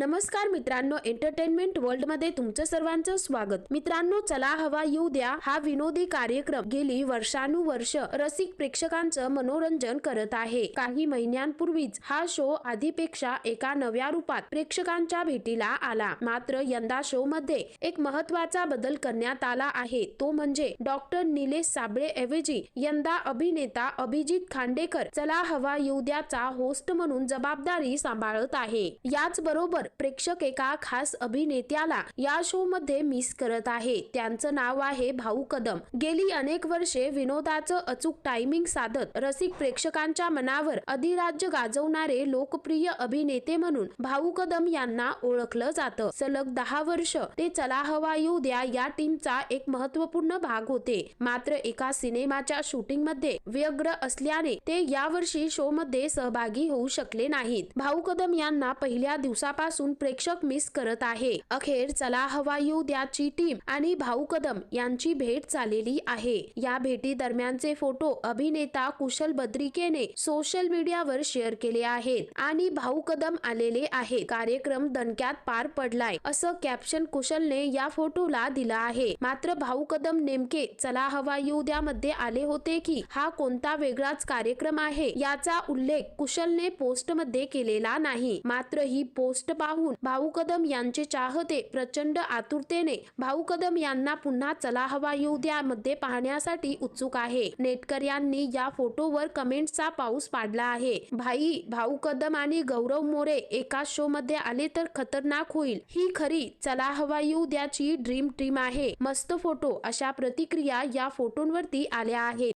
नमस्कार मित्रांनो एंटरटेनमेंट वर्ल्डमध्ये तुमचं सर्वांचं स्वागत. मित्रांनो चला हवा येऊ द्या. हा विनोदी कार्यक्रम गेली वर्षानुवर्ष रसिक प्रेक्षकांचं मनोरंजन करत आहे. काही महिन्यांपूर्वीच हा शो आधीपेक्षा एका नव्या रूपात प्रेक्षकांच्या भेटीला आला. मात्र यंदा शो मध्ये एक महत्त्वाचा बदल करण्यात आला आहे. तो म्हणजे डॉक्टर निलेश साबळे ऐवजी यंदा अभिनेता अभिजित खांडेकर चला हवा येऊ द्याचा होस्ट म्हणून जबाबदारी सांभाळत आहे. याच बरोबर प्रेक्षक एका खास अभिनेत्याला या शो मध्ये मिस करत आहे. त्यांचं नाव आहे भाऊ कदम. गेली अनेक वर्षे विनोदाचं अचूक टायमिंग साधत रसिक प्रेक्षकांच्या मनावर अधिराज्य गाजवणारे लोकप्रिय अभिनेते म्हणून भाऊ कदम यांना ओळखलं जातं. सलग दहा वर्ष ते चला हवा येऊ द्या या टीमचा एक महत्त्वपूर्ण भाग होते. मात्र एका सिनेमाच्या शूटिंगमध्ये व्यग्र असल्याने ते यावर्षी शो मध्ये सहभागी होऊ शकले नाहीत. भाऊ कदम यांना पहिल्या दिवसापासून प्रेक्षक मिस करत आहे. अखेर चला हवा येऊ द्याची टीम आणि भाऊ कदम यांची भेट झालेली आहे. या भेटी दरम्यानचे फोटो अभिनेता कुशल बद्रिकेने सोशल मीडियावर शेअर केले आहेत आणि भाऊ कदम आलेले आहे. कार्यक्रम दणक्यात पार पडलाय असं कॅप्शन कुशलने या फोटोला दिला आहे. मात्र भाऊ कदम नेमके चला हवा येऊ द्या मध्ये आले होते की हा कोणता वेगळाच कार्यक्रम आहे याचा उल्लेख कुशलने पोस्टमध्ये केलेला नाही. मात्र ही पोस्ट पाहून भाऊ कदम यांचे चाहते प्रचंड आतुरतेने भाऊ कदम यांना पुन्हा चला हवा येऊ द्या मध्ये पाहण्यासाठी उत्सुक आहे. नेटकर यांनी या फोटोवर कमेंटचा पाऊस पाडला आहे. भाई भाऊ कदम आणि गौरव मोरे एका शो मध्ये आले तर खतरनाक होईल. ही खरी चला हवा येऊ द्याची ड्रीम टीम आहे. मस्त फोटो अशा प्रतिक्रिया या फोटोंवरती आल्या आहेत.